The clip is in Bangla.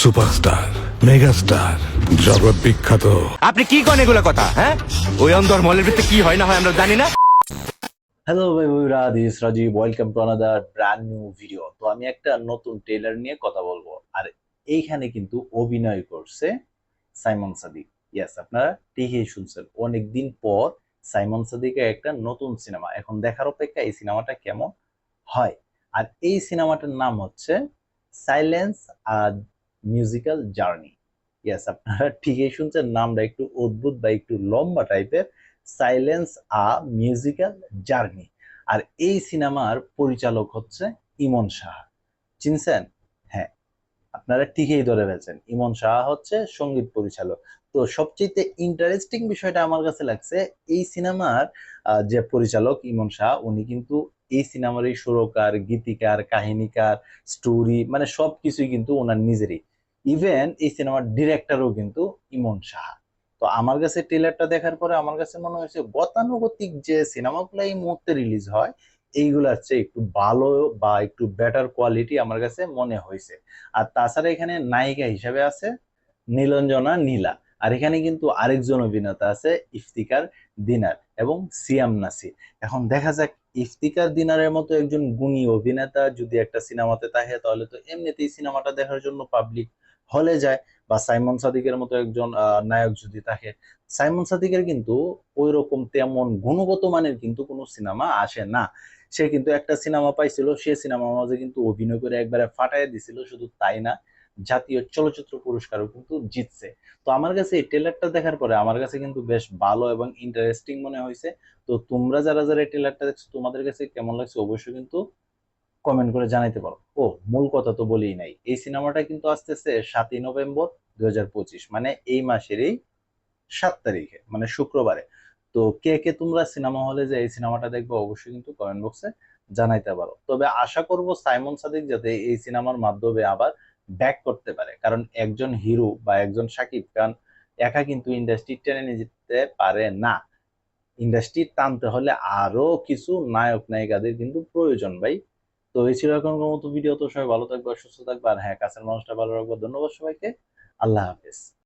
সুপারস্টার মেগাস্টার জগৎ বিখ্যাত। আপনি কি করেন এগুলো কথা হ্যাঁ? ওই অন্দর মলের ভিতরে কি হয় না হয় আমরা জানি না। হ্যালো ভাই বন্ধুরা this Rajiv welcome to another brand new video তো আমি একটা নতুন ট্রেলার নিয়ে কথা বলব। আর এইখানে কিন্তু অভিনয় করছে সাইমন সাদিক। ইয়েস আপনারা ঠিকই শুনছেন। অনেকদিন পর সাইমন সাদিকের একটা নতুন সিনেমা এখন দেখার অপেক্ষা এই সিনেমাটা কেমন হয়? আর এই সিনেমাটার নাম হচ্ছে সাইলেন্স আর মিউজিক্যাল জার্নি ইয়েস আপনারা ঠিকই শুনছেন, নামটা একটু অদ্ভুত বা একটু লম্বা টাইপের সাইলেন্স আ মিউজিক্যাল জার্নি আর এই সিনেমার পরিচালক হচ্ছে ইমন সাহা। চিনছেন? হ্যাঁ আপনারা ঠিকই ধরে ফেলছেন, ইমন সাহা হচ্ছে সংগীত পরিচালক। তো সবচেয়ে ইন্টারেস্টিং বিষয়টা আমার কাছে লাগছে, এই সিনেমার যে পরিচালক ইমন শাহ উনি কিন্তু এই সিনেমার এই সুরকার, গীতিকার, কাহিনীকার স্টোরি মানে সবকিছুই কিন্তু ওনার নিজেরই। ইভেন এই সিনেমার ডিরেক্টরও কিন্তু ইমন সাহা। তো আমার কাছে ট্রেলারটা দেখার পরে আমার কাছে মনে হয়েছে, গতানুগতিক যে সিনেমাগুলো এই মুহূর্তে রিলিজ হয়, এইগুলার চেয়ে একটু ভালো বা একটু বেটার কোয়ালিটি আমার কাছে মনে হয়েছে। আর তাছাড়া এখানে নায়িকা হিসেবে আছে নীলঞ্জনা নীলা। আর এখানে কিন্তু আরেকজন অভিনেতা আছে ইফতিকার দিনার এবং সিয়াম নাসির। এখন দেখা যাক, ইফতিকার দিনারের মতো একজন গুণী অভিনেতা যদি একটা সিনেমাতে থাকে, তাহলে তো এমনিতেই সিনেমাটা দেখার জন্য পাবলিক হলে যায় বা সাইমন সাদিকের মতো একজন নায়ক যদি থাকে, সাইমন সাদিকের কিন্তু ওই রকম তেমন গুণগত মানের কিন্তু কোনো সিনেমা আসে না। সে কিন্তু একটা সিনেমা পাইছিল, সে সিনেমার মাঝে কিন্তু অভিনয় করে একবারে ফাটাই দিছিল, শুধু তাই না, জাতীয় চলচ্চিত্র পুরস্কারও কিন্তু জিতছে। তো আমার কাছে এই ট্রেলারটা দেখার পরে আমার কাছে কিন্তু বেশ ভালো এবং ইন্টারেস্টিং মনে হয়েছে। তো তোমরা যারা যারা এই ট্রেলারটা দেখছ, তোমাদের কাছে কেমন লাগছে অবশ্যই কিন্তু কমেন্ট করে জানাইতে পারো। ও, মূল কথা তো বলেই নাই। এই সিনেমাটা কিন্তু আসতেছে সাতই নভেম্বর দুই হাজার পঁচিশ মানে এই মাসেরই সাত তারিখে মানে শুক্রবারে। তো কে কে তোমরা সিনেমা হলে যে এই সিনেমাটা দেখবে অবশ্যই কিন্তু কমেন্ট বক্সে জানাইতে পারো। তবে আশা করব সাইমন সাদিক যাতে এই সিনেমার মাধ্যমে আবার ব্যাক করতে পারে। কারণ একজন হিরো বা একজন সাকিব খান একা কিন্তু ইন্ডাস্ট্রি টেনে নিয়ে যেতে পারে না। ইন্ডাস্ট্রি টানতে হলে আরও কিছু নায়ক নায়িকাদের কিন্তু প্রয়োজন ভাই। তো এই ছিল এখনকার মতো ভিডিও। তো সবাই ভালো থাকবে, সুস্থ থাকবে। আর হ্যাঁ কাছের মানুষটা ভালো রাখব। ধন্যবাদ সবাইকে। আল্লাহ হাফেজ।